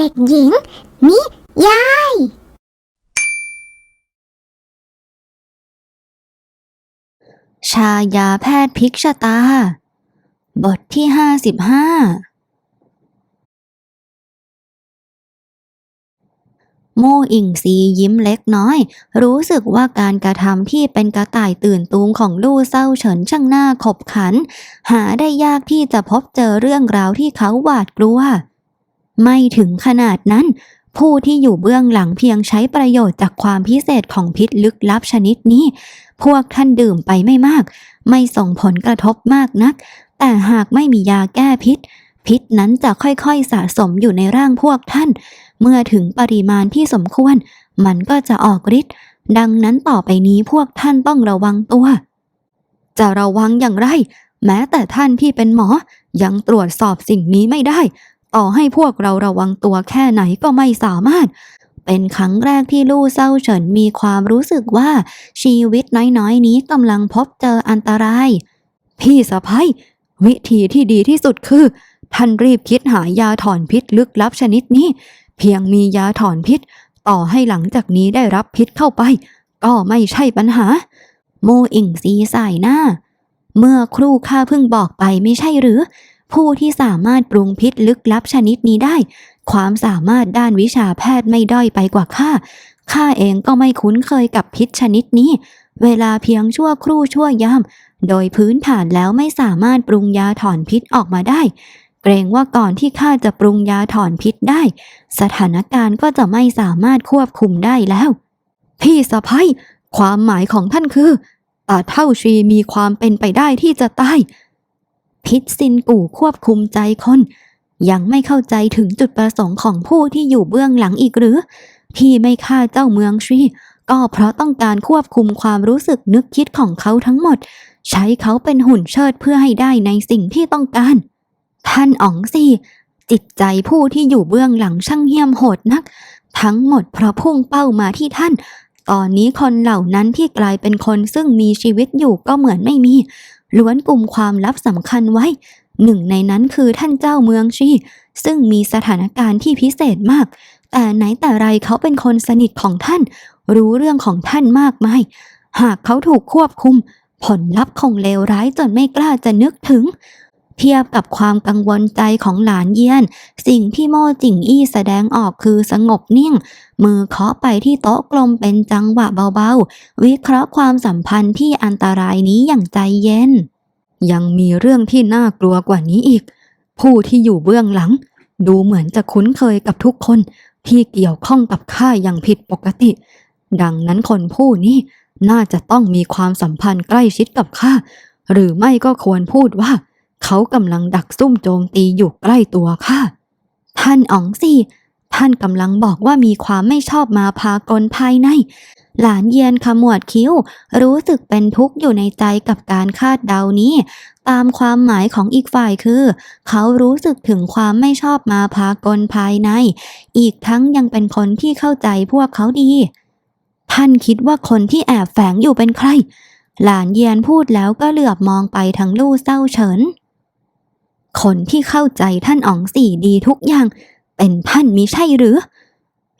เด็กหญิง นิยาย ชายาแพทย์พลิกชะตา บทที่ห้าสิบห้า โมอิงซียิ้มเล็กน้อย รู้สึกว่าการกระทำที่เป็นกระต่ายตื่นตูมของลู่เศร้าเฉินช่างหน้าขบขัน หาได้ยากที่จะพบเจอเรื่องราวที่เขาหวาดกลัว ไม่ถึงขนาดนั้น ผู้ที่อยู่เบื้องหลังเพียงใช้ประโยชน์จากความพิเศษของพิษลึกลับชนิดนี้ พวกท่านดื่มไปไม่มาก ไม่ส่งผลกระทบมากนัก แต่หากไม่มียาแก้พิษ พิษนั้นจะค่อยๆสะสมอยู่ในร่างพวกท่าน เมื่อถึงปริมาณที่สมควร มันก็จะออกฤทธิ์ดังนั้นต่อไปนี้พวกท่านต้องระวังตัว จะระวังอย่างไร แม้แต่ท่านที่เป็นหมอยังตรวจสอบสิ่งนี้ไม่ได้ ต่อให้พวกเราระวังตัวแค่ไหนก็ไม่สามารถ เป็นครั้งแรกที่ลู่เศร้าเฉินมีความรู้สึกว่าชีวิตน้อยๆ นี้กำลังพบเจออันตราย พี่สะพ้ยวิธีที่ดีที่สุดคือ ท่านรีบคิดหายาถอนพิษลึกลับชนิดนี้ เพียงมียาถอนพิษ ต่อให้หลังจากนี้ได้รับพิษเข้าไป ก็ไม่ใช่ปัญหา โมอิงซีสายหน้า เมื่อครู่ข้าเพิ่งบอกไปไม่ใช่หรือ ผู้ที่สามารถปรุงพิษลึกลับชนิดนี้ได้ ความสามารถด้านวิชาแพทย์ไม่ด้อยไปกว่าข้า ข้าเองก็ไม่คุ้นเคยกับพิษชนิดนี้ เวลาเพียงชั่วครู่ชั่วยาม โดยพื้นฐานแล้วไม่สามารถปรุงยาถอนพิษออกมาได้ เกรงว่าก่อนที่ข้าจะปรุงยาถอนพิษได้ สถานการณ์ก็จะไม่สามารถควบคุมได้แล้ว พี่สะพ้ยความหมายของท่านคือตาเท่าชีมีความเป็นไปได้ที่จะตาย พิษซินกู่ควบคุมใจคน ยังไม่เข้าใจถึงจุดประสงค์ของผู้ที่อยู่เบื้องหลังอีกหรือ ที่ไม่ฆ่าเจ้าเมืองชีก็เพราะต้องการควบคุมความรู้สึกนึกคิดของเขาทั้งหมด ใช้เขาเป็นหุ่นเชิดเพื่อให้ได้ในสิ่งที่ต้องการ ท่านอ๋องซีจิตใจผู้ที่อยู่เบื้องหลังช่างเหี้ยมโหดนัก ทั้งหมดเพราะพุ่งเป้ามาที่ท่าน ตอนนี้คนเหล่านั้นที่กลายเป็นคนซึ่งมีชีวิตอยู่ก็เหมือนไม่มี ล้วนกลุ่มความลับสำคัญไว้ หนึ่งในนั้นคือท่านเจ้าเมืองชีซึ่งมีสถานการณ์ที่พิเศษมาก แต่ไหนแต่ไรเขาเป็นคนสนิทของท่าน รู้เรื่องของท่านมากมาย หากเขาถูกควบคุม ผลลัพธ์คงเลวร้ายจนไม่กล้าจะนึกถึง เทียบกับความกังวลใจของหลานเยียน สิ่งที่โม่จิงอี้แสดงออกคือสงบนิ่ง มือเคาะไปที่โต๊ะกลมเป็นจังหวะเบาๆ วิเคราะห์ความสัมพันธ์ที่อันตรายนี้อย่างใจเย็น ยังมีเรื่องที่น่ากลัวกว่านี้อีก ผู้ที่อยู่เบื้องหลัง ดูเหมือนจะคุ้นเคยกับทุกคนที่เกี่ยวข้องกับข้าอย่างผิดปกติ ดังนั้นคนผู้นี้น่าจะต้องมีความสัมพันธ์ใกล้ชิดกับข้าหรือไม่ก็ควรพูดว่า เขากำลังดักซุ่มโจมตีอยู่ใกล้ตัวข้าท่านอ๋องซีท่านกำลังบอกว่ามีความไม่ชอบมาพากลภายใน หลานเยียนขมวดคิ้ว รู้สึกเป็นทุกข์อยู่ในใจกับการคาดเดานี้ ตามความหมายของอีกฝ่ายคือ เขารู้สึกถึงความไม่ชอบมาพากลภายใน อีกทั้งยังเป็นคนที่เข้าใจพวกเขาดี ท่านคิดว่าคนที่แอบแฝงอยู่เป็นใครหลานเยียนพูดแล้วก็เหลือบมองไปทางลู่เศร้าเฉิน คนที่เข้าใจท่านอ๋องสี่ดีทุกอย่าง เป็นท่านมิใช่หรือ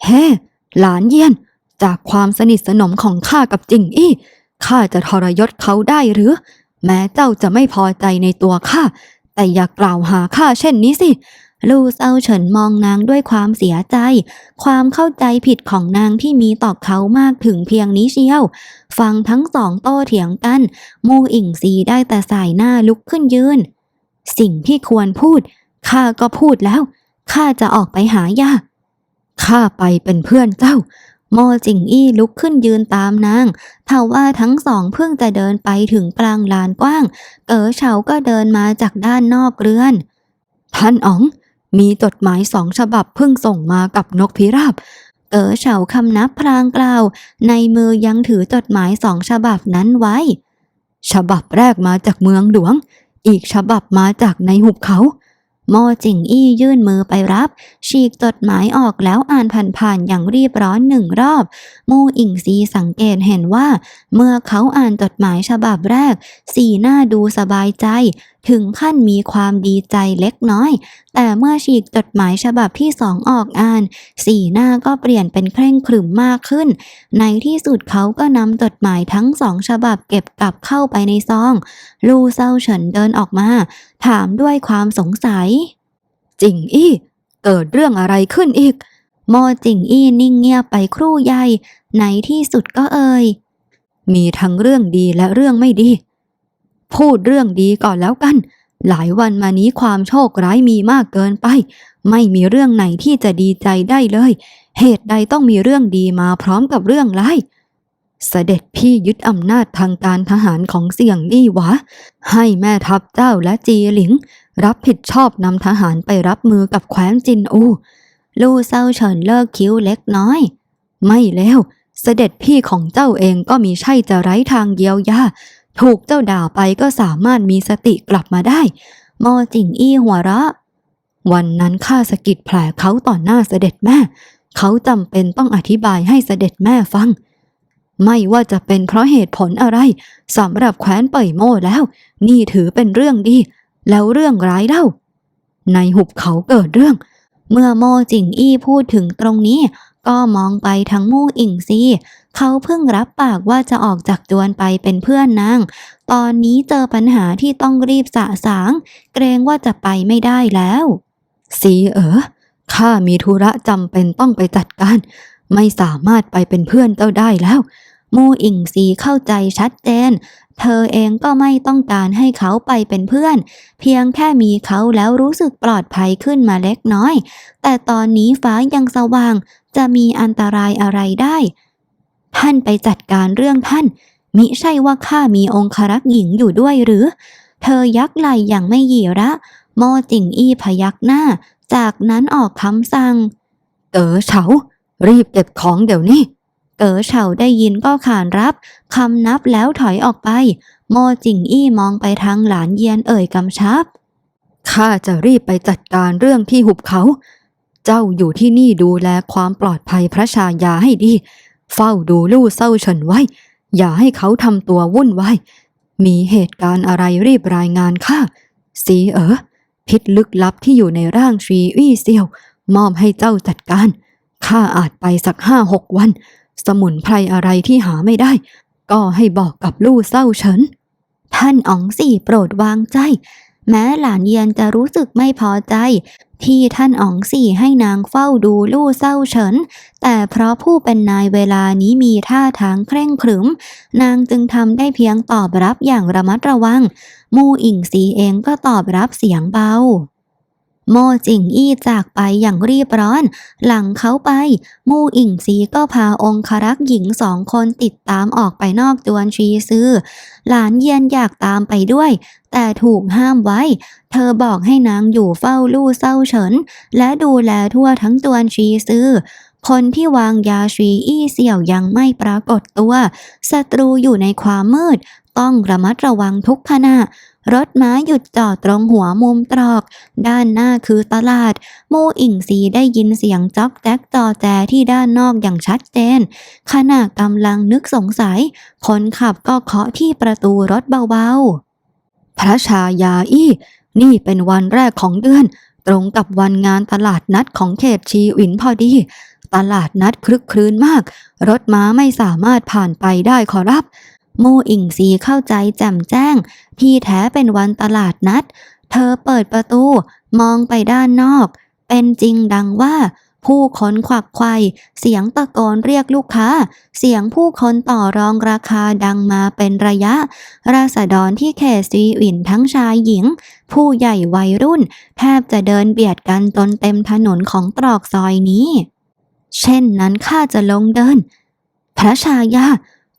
เฮ้ หลานเยียน จากความสนิทสนมของข้ากับจิงอี้ข้าจะทรยศเขาได้หรือ แม้เจ้าจะไม่พอใจในตัวข้าแต่อย่ากล่าวหาข้าเช่นนี้สิลู่เซาเฉินมองนางด้วยความเสียใจ ความเข้าใจผิดของนางที่มีต่อเขามากถึงเพียงนี้เชียว ฟังทั้งสองโต้เถียงกัน มูอิงซีได้แต่สายหน้าลุกขึ้นยืน สิ่งที่ควรพูดข้าก็พูดแล้วข้าจะออกไปหายาข้าไปเป็นเพื่อนเจ้าโมจิงอี้ลุกขึ้นยืนตามนางทาว่าทั้งสองเพิ่งจะเดินไปถึงกลางลานกว้างเอ๋อเฉาก็เดินมาจากด้านนอกเรือน ท่านอ๋อง มีจดหมายสองฉบับเพิ่งส่งมากับนกพิราบเอ๋อเฉาคำนับพลางกล่าว ในมือยังถือจดหมายสองฉบับนั้นไว้ ฉบับแรกมาจากเมืองหลวง อีกฉบับมาจากในหุบเขาโมจิงอี้ยื่นมือไปรับ ฉีกจดหมายออกแล้วอ่านผ่านๆอย่างรีบร้อนหนึ่งรอบ มูอิงซีสังเกตเห็นว่า เมื่อเขาอ่านจดหมายฉบับแรก สีหน้าดูสบายใจถึงขั้นมีความดีใจเล็กน้อย แต่เมื่อฉีกจดหมายฉบับที่สองออกอ่าน สีหน้าก็เปลี่ยนเป็นเคร่งขรึมมากขึ้น ในที่สุดเขาก็นำจดหมายทั้งสองฉบับเก็บกลับเข้าไปในซอง ลู่เซาเฉินเดินออกมา ถามด้วยความสงสัยจิงอี้เกิดเรื่องอะไรขึ้นอีก โมจิงอี้นิ่งเงียบไปครู่ใหญ่ในที่สุดก็เอ่ยมีทั้งเรื่องดีและเรื่องไม่ดี พูดเรื่องดีก่อนแล้วกัน หลายวันมานี้ความโชคร้ายมีมากเกินไป ไม่มีเรื่องไหนที่จะดีใจได้เลย เหตุใดต้องมีเรื่องดีมาพร้อมกับเรื่องร้ายเสด็จพี่ยึดอำนาจทางการทหารของเสี่ยงลี่หวาให้แม่ทัพเจ้าและจีหลิง รับผิดชอบนำทหารไปรับมือกับแคว้นจินอู ลู่เซาเฉินเลิกคิ้วเล็กน้อย ไม่แล้ว เสด็จพี่ของเจ้าเองก็มีใช่จะไร้ทางเยียวยา ถูกเจ้าด่าไปก็สามารถมีสติกลับมาได้โมจิงอี้หัวเราะ วันนั้นข้าสะกิดแผลเขาต่อหน้าเสด็จแม่ เขาจำเป็นต้องอธิบายให้เสด็จแม่ฟัง ไม่ว่าจะเป็นเพราะเหตุผลอะไรสำหรับแคว้นเป่ยโม่แล้ว นี่ถือเป็นเรื่องดี แล้วเรื่องร้ายเล่า ในหุบเขาเกิดเรื่อง เมื่อโมจิงอี้พูดถึงตรงนี้ ก็มองไปทั้งมู่อิงซีเขาเพิ่งรับปากว่าจะออกจากจวนไปเป็นเพื่อนนาง ตอนนี้เจอปัญหาที่ต้องรีบสะสาง เกรงว่าจะไปไม่ได้แล้ว สีเอ๋อข้ามีธุระจำเป็นต้องไปจัดการ ไม่สามารถไปเป็นเพื่อนเจ้าได้แล้ว มู่อิงซีเข้าใจชัดเจน เธอเองก็ไม่ต้องการให้เขาไปเป็นเพื่อน เพียงแค่มีเขาแล้วรู้สึกปลอดภัยขึ้นมาเล็กน้อย แต่ตอนนี้ฟ้ายังสว่าง จะมีอันตรายอะไรได้ ท่านไปจัดการเรื่องท่าน มิใช่ว่าข้ามีองครักษ์หญิงอยู่ด้วยหรือ เธอยักไหลอย่างไม่หยีระโมจิงอี้พยักหน้า จากนั้นออกคำสั่งเก๋อเฉา รีบเก็บของเดี๋ยวนี้ เก๋อเฉาได้ยินก็ขานรับคำนับแล้วถอยออกไป โมจิงอี้มองไปทางหลานเยียนเอ่ยกำชับข้าจะรีบไปจัดการเรื่องที่หุบเขา เจ้าอยู่ที่นี่ดูแลความปลอดภัยพระชายาให้ดี เฝ้าดูลู่เศร้าเฉินไว้ อย่าให้เขาทำตัววุ่นวาย มีเหตุการณ์อะไรรีบรายงานข้าสีเอ๋อพิษลึกลับที่อยู่ในร่างชีอี้เซียว มอบให้เจ้าจัดการ ข้าอาจไปสักห้าหกวัน สมุนไพรอะไรที่หาไม่ได้ ก็ให้บอกกับลู่เศร้าเฉินท่านอ๋องสี่โปรดวางใจ แม้หลานเยียนจะรู้สึกไม่พอใจ ที่ท่านอ๋องสี่ให้นางเฝ้าดูลู่เศร้าเฉิน แต่เพราะผู้เป็นนายเวลานี้มีท่าทางเคร่งขรึม นางจึงทำได้เพียงตอบรับอย่างระมัดระวัง มู่อิงซีเองก็ตอบรับเสียงเบา โมจิงอี้จากไปอย่างรีบร้อน หลังเขาไป มู่อิงซีก็พาองครักษ์หญิงสองคนติดตามออกไปนอกจวนชีซือหลานเยียนอยากตามไปด้วย แต่ถูกห้ามไว้ เธอบอกให้นางอยู่เฝ้าลู่เศร้าเฉิน และดูแลทั่วทั้งจวนชีซือคนที่วางยาชีอี้เสี่ยวยังไม่ปรากฏตัว ศัตรูอยู่ในความมืด ต้องระมัดระวังทุกขณะ รถม้าหยุดจอดตรงหัวมุมตรอก ด้านหน้าคือตลาดโมอิงซีได้ยินเสียงจ๊อกแจ๊กจอแจที่ด้านนอกอย่างชัดเจน ขณะกำลังนึกสงสัย คนขับก็เคาะที่ประตูรถเบาๆ พระชายาอี้นี่เป็นวันแรกของเดือน ตรงกับวันงานตลาดนัดของเขตชีอินพอดี ตลาดนัดคลึกครื้นมาก รถม้าไม่สามารถผ่านไปได้ขอรับ มอิงซีเข้าใจแจ่มแจ้ง ที่แท้เป็นวันตลาดนัด เธอเปิดประตู มองไปด้านนอก เป็นจริงดังว่า ผู้คนขวักไขว่เสียงตะโกนเรียกลูกค้า เสียงผู้คนต่อรองราคาดังมาเป็นระยะ ราษฎรที่เขตซีอินทั้งชายหญิง ผู้ใหญ่วัยรุ่น แทบจะเดินเบียดกันจนเต็มถนนของตรอกซอยนี้ เช่นนั้นข้าจะลงเดิน พระชายา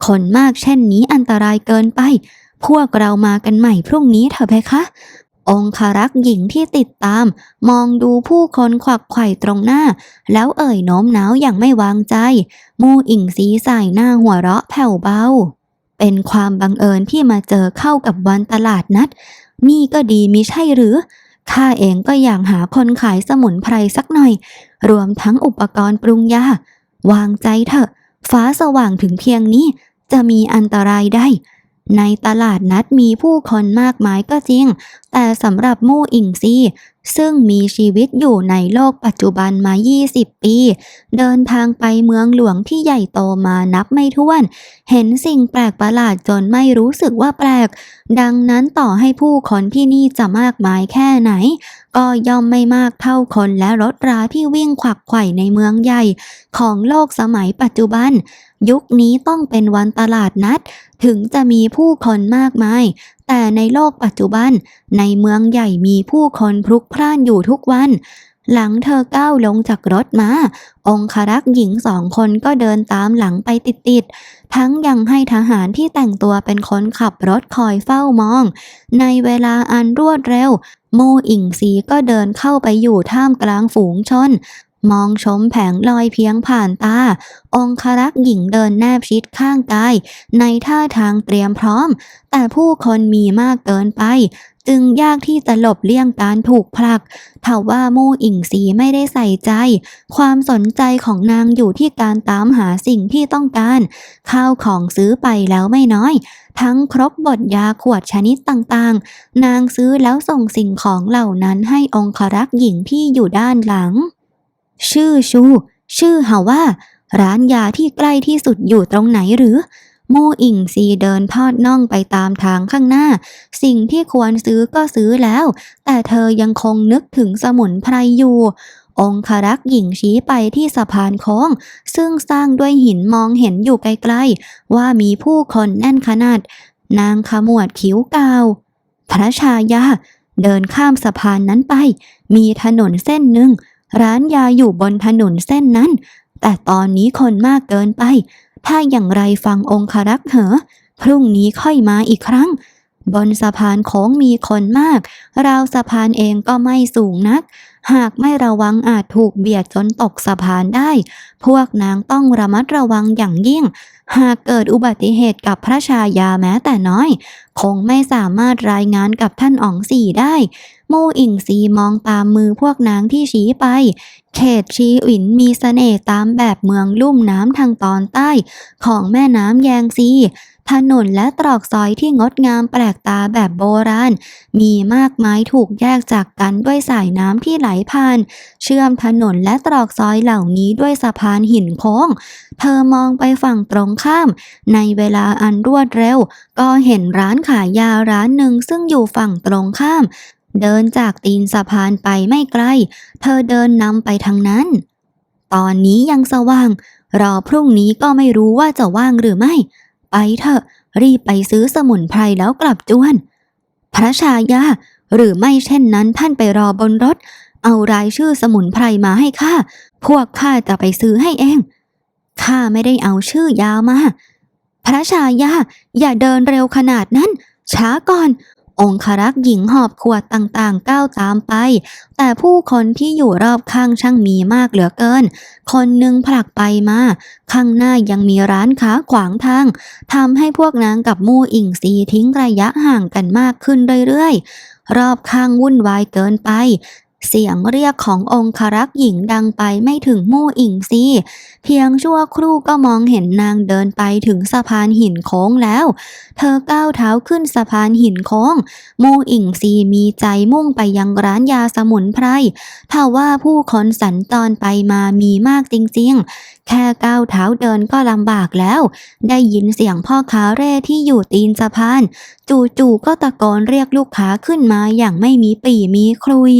คนมากเช่นนี้อันตรายเกินไป พวกเรามากันใหม่พรุ่งนี้เถอะเพคะ องคารักษ์หญิงที่ติดตาม มองดูผู้คนขวักไข่ตรงหน้า แล้วเอ่ยโน้มน้าวอย่างไม่วางใจ มู่อิงสีใส่หน้าหัวเราะแผ่วเบา เป็นความบังเอิญที่มาเจอเข้ากับวันตลาดนัด นี่ก็ดีมิใช่หรือข้าเองก็อยากหาคนขายสมุนไพรสักหน่อย รวมทั้งอุปกรณ์ปรุงยา วางใจเถอะ ฟ้าสว่างถึงเพียงนี้ จะมีอันตรายได้ ในตลาดนัดมีผู้คนมากมายก็จริง แต่สำหรับมู่อิงซีซึ่งมีชีวิตอยู่ในโลกปัจจุบันมา 20 ปี เดินทางไปเมืองหลวงที่ใหญ่โตมานับไม่ถ้วน เห็นสิ่งแปลกประหลาดจนไม่รู้สึกว่าแปลก ดังนั้นต่อให้ผู้คนที่นี่จะมากมายแค่ไหนก็ย่อมไม่มากเท่าคนและรถราที่วิ่งขวักไขว่ในเมืองใหญ่ ของโลกสมัยปัจจุบัน ยุคนี้ต้องเป็นวันตลาดนัด ถึงจะมีผู้คนมากมาย แต่ในโลกปัจจุบัน ในเมืองใหญ่มีผู้คนพลุกพล่านอยู่ทุกวันหลังเธอก้าวลงจากรถมา องครักษ์หญิงสองคนก็เดินตามหลังไปติดๆ ทั้งยังให้ทหารที่แต่งตัวเป็นคนขับรถคอยเฝ้ามอง ในเวลาอันรวดเร็ว โมอิงซีก็เดินเข้าไปอยู่ท่ามกลางฝูงชน มองชมแผงลอยเพียงผ่านตา องครักษ์หญิงเดินแนบชิดข้างกาย ในท่าทางเตรียมพร้อม แต่ผู้คนมีมากเกินไป จึงยากที่จะหลบเลี่ยงการถูกผลักทว่ามู่อิงสีไม่ได้ใส่ใจ ความสนใจของนางอยู่ที่การตามหาสิ่งที่ต้องการ ข้าวของซื้อไปแล้วไม่น้อย ทั้งครบบทยาขวดชนิดต่างๆ นางซื้อแล้วส่งสิ่งของเหล่านั้นให้องครักษ์หญิงที่อยู่ด้านหลัง ชื่อชู ชื่อฮาว่า ร้านยาที่ใกล้ที่สุดอยู่ตรงไหนหรือ มู่อิงซีเดินทอดน่องไปตามทางข้างหน้า สิ่งที่ควรซื้อก็ซื้อแล้ว แต่เธอยังคงนึกถึงสมุนไพรอยู่ องครักษ์หญิงชี้ไปที่สะพานโค้ง ซึ่งสร้างด้วยหินมองเห็นอยู่ไกลๆ ว่ามีผู้คนแน่นขนาด นางขมวดคิ้วกาวพระชายา เดินข้ามสะพานนั้นไป มีถนนเส้นหนึ่ง ร้านยาอยู่บนถนนเส้นนั้น แต่ตอนนี้คนมากเกินไป ถ้าอย่างไรฟังองครักษ์เหอะพรุ่งนี้ค่อยมาอีกครั้ง บนสะพานโค้งมีคนมาก ราวสะพานเองก็ไม่สูงนัก หากไม่ระวังอาจถูกเบียดจนตกสะพานได้ พวกนางต้องระมัดระวังอย่างยิ่ง หากเกิดอุบัติเหตุกับพระชายาแม้แต่น้อย คงไม่สามารถรายงานกับท่านอ๋องสี่ได้โมอิงซีมองตามมือพวกนางที่ชี้ไป เขตชีอินมีเสน่ห์ตามแบบเมืองลุ่มน้ำทางตอนใต้ ของแม่น้ำแยงซี ถนนและตรอกซอยที่งดงามแปลกตาแบบโบราณ มีมากมายถูกแยกจากกันด้วยสายน้ำที่ไหลผ่าน เชื่อมถนนและตรอกซอยเหล่านี้ด้วยสะพานหินโค้ง เธอมองไปฝั่งตรงข้าม ในเวลาอันรวดเร็ว ก็เห็นร้านขายยาร้านหนึ่งซึ่งอยู่ฝั่งตรงข้าม เดินจากตีนสะพานไปไม่ไกล เธอเดินนำไปทางนั้น ตอนนี้ยังสว่าง รอพรุ่งนี้ก็ไม่รู้ว่าจะว่างหรือไม่ ไปเถอะ รีบไปซื้อสมุนไพรแล้วกลับจวน พระชายา หรือไม่เช่นนั้นท่านไปรอบนรถ เอารายชื่อสมุนไพรมาให้ข้า พวกข้าจะไปซื้อให้เอง ข้าไม่ได้เอาชื่อยาวมา พระชายา อย่าเดินเร็วขนาดนั้น ช้าก่อน องครักษ์หญิงหอบขวดต่างๆก้าวตามไป แต่ผู้คนที่อยู่รอบข้างช่างมีมากเหลือเกิน คนหนึ่งผลักไปมา ข้างหน้ายังมีร้านค้าขวางทางทำให้พวกนางกับมู่อิงซีทิ้งระยะห่างกันมากขึ้นเรื่อยๆ รอบข้างวุ่นวายเกินไป เสียงเรียกขององครักษ์หญิงดังไปไม่ถึงมู่อิงซีเพียงชั่วครู่ก็มองเห็นนางเดินไปถึงสะพานหินโค้งแล้ว เธอก้าวเท้าขึ้นสะพานหินโค้งโมอิงซีมีใจมุ่งไปยังร้านยาสมุนไพรถ้าว่าผู้คนสัญจรไปมามีมากจริงๆ แค่ก้าวเท้าเดินก็ลำบากแล้ว ได้ยินเสียงพ่อค้าเร่ที่อยู่ตีนสะพาน จู่ๆก็ตะโกนเรียกลูกค้าขึ้นมาอย่างไม่มีปีมีคลุย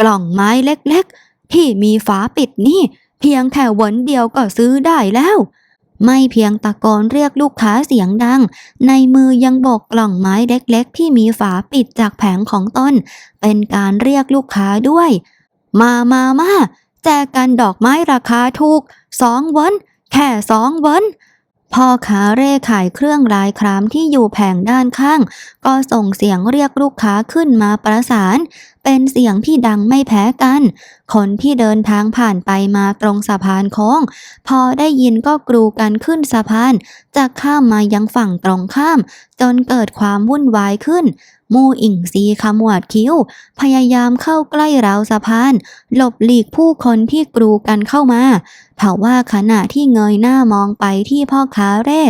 กล่องไม้เล็กๆ ที่มีฝาปิดนี่ เพียงแค่วนเดียวก็ซื้อได้แล้ว ไม่เพียงตะโกนเรียกลูกค้าเสียงดัง ในมือยังโบกกล่องไม้เล็กๆ ที่มีฝาปิดจากแผงของตนเป็นการเรียกลูกค้าด้วย มามามาแจกกันดอกไม้ราคาถูกสองวันแค่สองวันพ่อค้าเร่ขายเครื่องรายครามที่อยู่แผงด้านข้าง ก็ส่งเสียงเรียกลูกค้าขึ้นมาประสาน เป็นเสียงที่ดังไม่แพ้กัน คนที่เดินทางผ่านไปมาตรงสะพานโค้ง พอได้ยินก็กรูกันขึ้นสะพานจะข้ามมายังฝั่งตรงข้าม จนเกิดความวุ่นวายขึ้น มูอิงซีขมวดคิ้ว พยายามเข้าใกล้ราวสะพาน หลบหลีกผู้คนที่กรูกันเข้ามาทว่าขณะที่เงยหน้ามองไปที่พ่อค้าเร่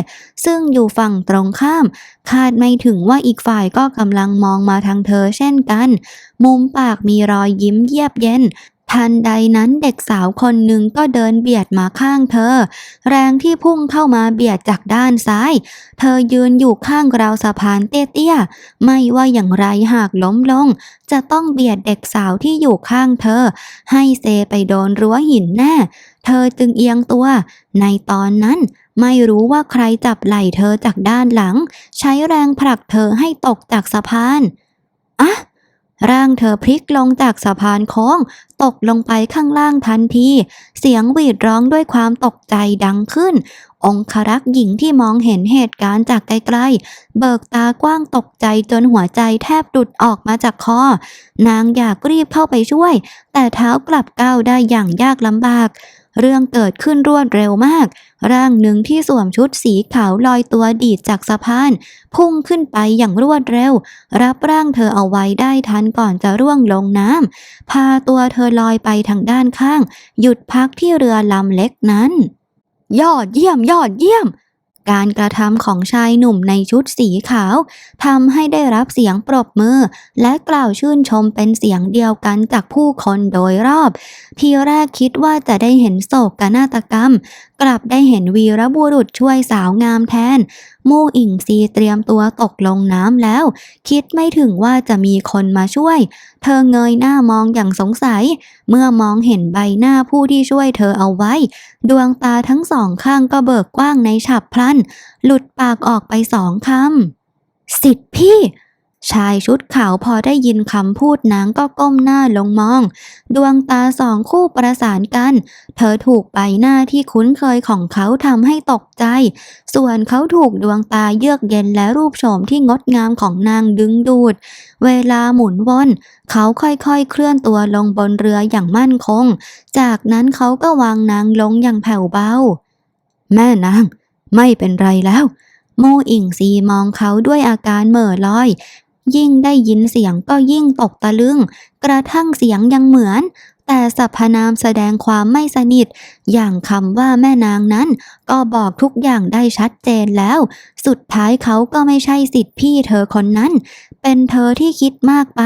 ซึ่งอยู่ฝั่งตรงข้าม คาดไม่ถึงว่าอีกฝ่ายก็กำลังมองมาทางเธอเช่นกัน มุมปากมีรอยยิ้มเยียบเย็น ทันใดนั้นเด็กสาวคนหนึ่งก็เดินเบียดมาข้างเธอ แรงที่พุ่งเข้ามาเบียดจากด้านซ้าย เธอยืนอยู่ข้างราวสะพานเตี้ยๆ ไม่ว่าอย่างไรหากล้มลง จะต้องเบียดเด็กสาวที่อยู่ข้างเธอ ให้เซไปโดนรั้วหินแน่ เธอจึงเอียงตัว ในตอนนั้นไม่รู้ว่าใครจับไหล่เธอจากด้านหลัง ใช้แรงผลักเธอให้ตกจากสะพาน อะ ร่างเธอพลิกลงจากสะพานโค้ง ตกลงไปข้างล่างทันที เสียงหวีดร้องด้วยความตกใจดังขึ้น องครักษ์หญิงที่มองเห็นเหตุการณ์จากไกลๆ เบิกตากว้างตกใจจนหัวใจแทบหลุดออกมาจากคอ นางอยากรีบเข้าไปช่วย แต่เท้ากลับก้าวได้อย่างยากลำบาก เรื่องเกิดขึ้นรวดเร็วมาก ร่างหนึ่งที่สวมชุดสีขาวลอยตัวดีดจากสะพาน พุ่งขึ้นไปอย่างรวดเร็ว รับร่างเธอเอาไว้ได้ทันก่อนจะร่วงลงน้ำพาตัวเธอลอยไปทางด้านข้าง หยุดพักที่เรือลำเล็กนั้น ยอดเยี่ยมยอดเยี่ยม การกระทำของชายหนุ่มในชุดสีขาวทำให้ได้รับเสียงปรบมือ และกล่าวชื่นชมเป็นเสียงเดียวกันจากผู้คนโดยรอบ ทีแรกคิดว่าจะได้เห็นโศกนาฏกรรมกลับได้เห็นวีรบุรุษช่วยสาวงามแทน มู่อิงซีเตรียมตัวตกลงน้ำแล้ว คิดไม่ถึงว่าจะมีคนมาช่วย เธอเงยหน้ามองอย่างสงสัย เมื่อมองเห็นใบหน้าผู้ที่ช่วยเธอเอาไว้ ดวงตาทั้งสองข้างก็เบิกกว้างในฉับพลัน หลุดปากออกไปสองคำสิทธิพี่ ชายชุดขาวพอได้ยินคำพูดนางก็ก้มหน้าลงมอง ดวงตาสองคู่ประสานกัน เธอถูกใบหน้าที่คุ้นเคยของเขาทำให้ตกใจ ส่วนเขาถูกดวงตาเยือกเย็นและรูปโฉมที่งดงามของนางดึงดูด เวลาหมุนวนเขาค่อยๆเคลื่อนตัวลงบนเรืออย่างมั่นคง จากนั้นเขาก็วางนางลงอย่างแผ่วเบา แม่นาง ไม่เป็นไรแล้วโมอิงซีมองเขาด้วยอาการเหม่อลอย ยิ่งได้ยินเสียงก็ยิ่งตกตะลึง กระทั่งเสียงยังเหมือน แต่สรรพนามแสดงความไม่สนิท อย่างคำว่าแม่นางนั้น ก็บอกทุกอย่างได้ชัดเจนแล้ว สุดท้ายเขาก็ไม่ใช่สิทธิพี่เธอคนนั้น เป็นเธอที่คิดมากไป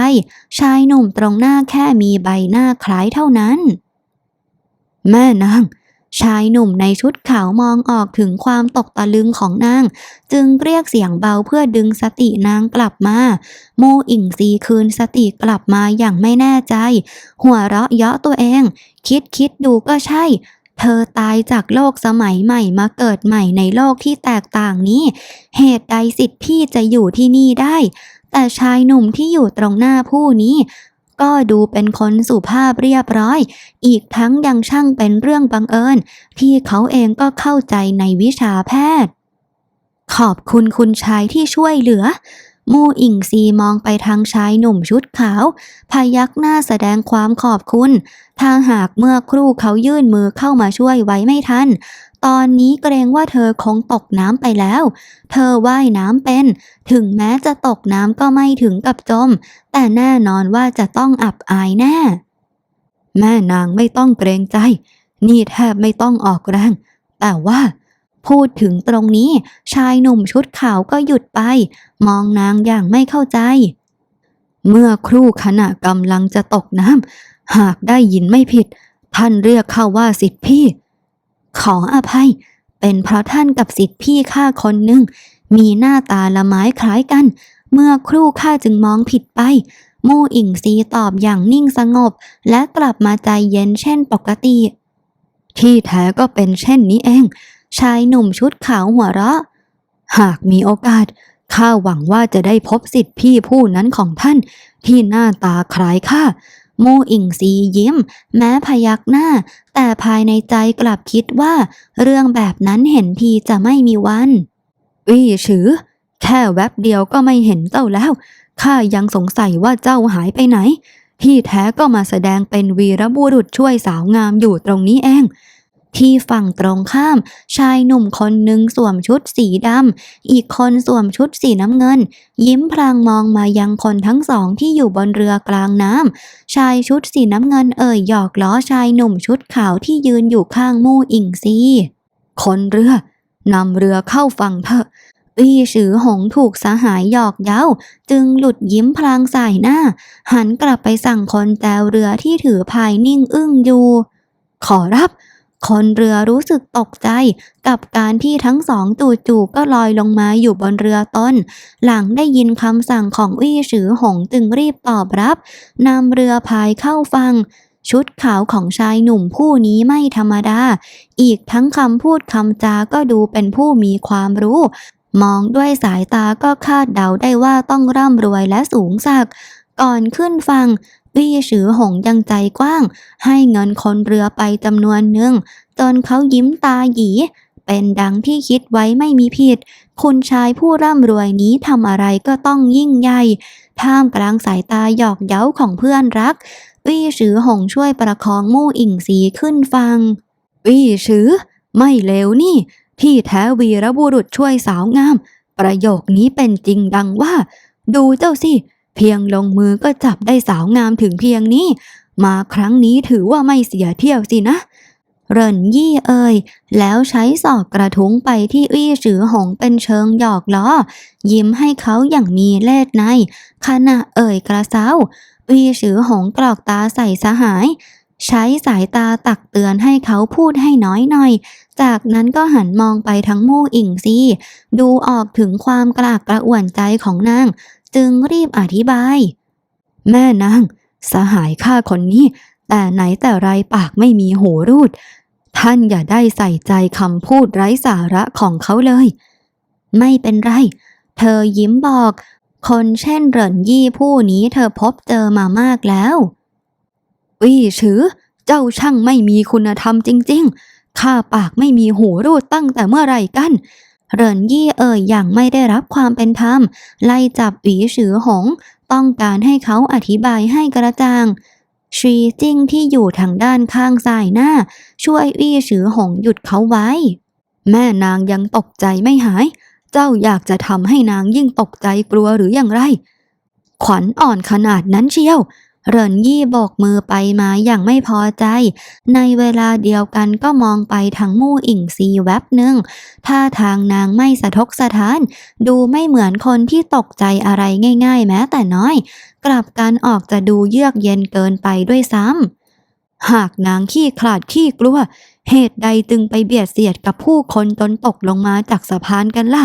ชายหนุ่มตรงหน้าแค่มีใบหน้าคล้ายเท่านั้น แม่นาง ชายหนุ่มในชุดขาวมองออกถึงความตกตะลึงของนาง จึงเรียกเสียงเบาเพื่อดึงสตินางกลับมาโมอิงซีคืนสติกลับมาอย่างไม่แน่ใจ หัวเราะเยาะตัวเอง คิดคิดดูก็ใช่ เธอตายจากโลกสมัยใหม่มาเกิดใหม่ในโลกที่แตกต่างนี้ เหตุใดสิทธิ์พี่จะอยู่ที่นี่ได้แต่ชายหนุ่มที่อยู่ตรงหน้าผู้นี้ ก็ดูเป็นคนสุภาพเรียบร้อย อีกทั้งยังช่างเป็นเรื่องบังเอิญ ที่เขาเองก็เข้าใจในวิชาแพทย์ ขอบคุณคุณชายที่ช่วยเหลือ มู่อิงซีมองไปทางชายหนุ่มชุดขาว พยักหน้าแสดงความขอบคุณ ถ้าหากเมื่อครู่เขายื่นมือเข้ามาช่วยไว้ไม่ทัน ตอนนี้เกรงว่าเธอคงตกน้ำไปแล้ว เธอว่ายน้ำเป็น ถึงแม้จะตกน้ำก็ไม่ถึงกับจม แต่แน่นอนว่าจะต้องอับอายแน่ แม่นางไม่ต้องเกรงใจ นี่แทบไม่ต้องออกแรง แต่ว่า พูดถึงตรงนี้ ชายหนุ่มชุดขาวก็หยุดไป มองนางอย่างไม่เข้าใจ เมื่อครู่ขณะกำลังจะตกน้ำหากได้ยินไม่ผิด ท่านเรียกข้าว่าสิทธิพี่ ขออภัย เป็นเพราะท่านกับสิทธิพี่ข้าคนหนึ่ง มีหน้าตาละไม้คล้ายกัน เมื่อครู่ข้าจึงมองผิดไป มู่อิงซีตอบอย่างนิ่งสงบ และกลับมาใจเย็นเช่นปกติ ที่แท้ก็เป็นเช่นนี้เอง ชายหนุ่มชุดขาวหัวเราะ หากมีโอกาสข้าหวังว่าจะได้พบสิทธิพี่ผู้นั้นของท่าน ที่หน้าตาคล้ายข้า มอิงซียิ้ม แม้พยักหน้า แต่ภายในใจกลับคิดว่า เรื่องแบบนั้นเห็นทีจะไม่มีวันอี้ฉือ แค่แวบเดียวก็ไม่เห็นเจ้าแล้วข้ายังสงสัยว่าเจ้าหายไปไหน ที่แท้ก็มาแสดงเป็นวีรบุรุษช่วยสาวงามอยู่ตรงนี้เอง ที่ฝั่งตรงข้าม ชายหนุ่มคนหนึ่งสวมชุดสีดำ อีกคนสวมชุดสีน้ำเงิน ยิ้มพลางมองมายังคนทั้งสองที่อยู่บนเรือกลางน้ำ ชายชุดสีน้ำเงินเอ่ยหยอกล้อชายหนุ่มชุดขาวที่ยืนอยู่ข้างมู่อิงซีคนเรือนำเรือเข้าฝั่งเถอะอี้ฉือหงถูกสหายหยอกเย้า จึงหลุดยิ้มพลางสายหน้า หันกลับไปสั่งคนแจวเรือที่ถือพายนิ่งอึ้งอยู่ ขอรับ คนเรือรู้สึกตกใจกับการที่ทั้งสองจู่ๆก็ลอยลงมาอยู่บนเรือต้น หลังได้ยินคำสั่งของอี้ฉือหงจึงรีบตอบรับนำเรือพายเข้าฟังชุดขาวของชายหนุ่มผู้นี้ไม่ธรรมดา อีกทั้งคำพูดคำจาก็ดูเป็นผู้มีความรู้ มองด้วยสายตาก็คาดเดาได้ว่าต้องร่ำรวยและสูงสัก ก่อนขึ้นฟัง วี่ฉือหงยังใจกว้าง ให้เงินคนเรือไปจำนวนหนึ่งจนเขายิ้มตาหยี เป็นดังที่คิดไว้ไม่มีผิด คุณชายผู้ร่ำรวยนี้ทำอะไรก็ต้องยิ่งใหญ่ ท่ามกลางสายตาหยอกเย้าของเพื่อนรัก วี่ฉือหงช่วยประคองมู่อิงสีขึ้นฟัง วี่ฉือ ไม่เลวนี่ ที่แท้วีรบุรุษช่วยสาวงาม ประโยคนี้เป็นจริงดังว่า ดูเจ้าสิ พียงลงมือก็จับได้สาวงามถึงเพียงนี้ มาครั้งนี้ถือว่าไม่เสียเที่ยวสินะ เรินยี่เอ่ยแล้วใช้ศอกกระทุ้งไปที่อี้ฉือหงเป็นเชิงหยอกล้อ ยิ้มให้เขาอย่างมีเล่ห์ใน ขณะเอ่ยกระเซ้าอี้ฉือหงกรอกตาใส่สหาย ใช้สายตาตักเตือนให้เขาพูดให้น้อยหน่อย จากนั้นก็หันมองไปทั้งมู่อิงซีดูออกถึงความกระอักกระอ่วนใจของนาง จึงรีบอธิบาย แม่นางสหายข้าคนนี้ แต่ไหนแต่ไรปากไม่มีหูรูด ท่านอย่าได้ใส่ใจคำพูดไร้สาระของเขาเลย ไม่เป็นไร เธอยิ้มบอก คนเช่นเหรินยี่ผู้นี้เธอพบเจอมามากแล้ววี่ฉือ เจ้าช่างไม่มีคุณธรรมจริง ๆ ข้าปากไม่มีหูรูดตั้งแต่เมื่อไรกัน เหรินยี่เอ่ยอย่างไม่ได้รับความเป็นธรรม ไล่จับหวีฉือหง ต้องการให้เขาอธิบายให้กระจ่างชีจิ้งที่อยู่ทางด้านข้างซ้ายหน้า ช่วยวี่ฉือหงหยุดเขาไว้ แม่นางยังตกใจไม่หาย เจ้าอยากจะทำให้นางยิ่งตกใจกลัวหรืออย่างไร ขวัญอ่อนขนาดนั้นเชียว เหรินยี่โบกมือไปมาอย่างไม่พอใจ ในเวลาเดียวกันก็มองไปทางมู่อิงซีแวบหนึ่งท่าทางนางไม่สะทกสะท้าน ดูไม่เหมือนคนที่ตกใจอะไรง่ายๆ แม้แต่น้อย กลับกันออกจะดูเยือกเย็นเกินไปด้วยซ้ำหากนางขี้ขลาดขี้กลัว เหตุใดจึงไปเบียดเสียดกับผู้คนจนตกลงมาจากสะพานกันล่ะ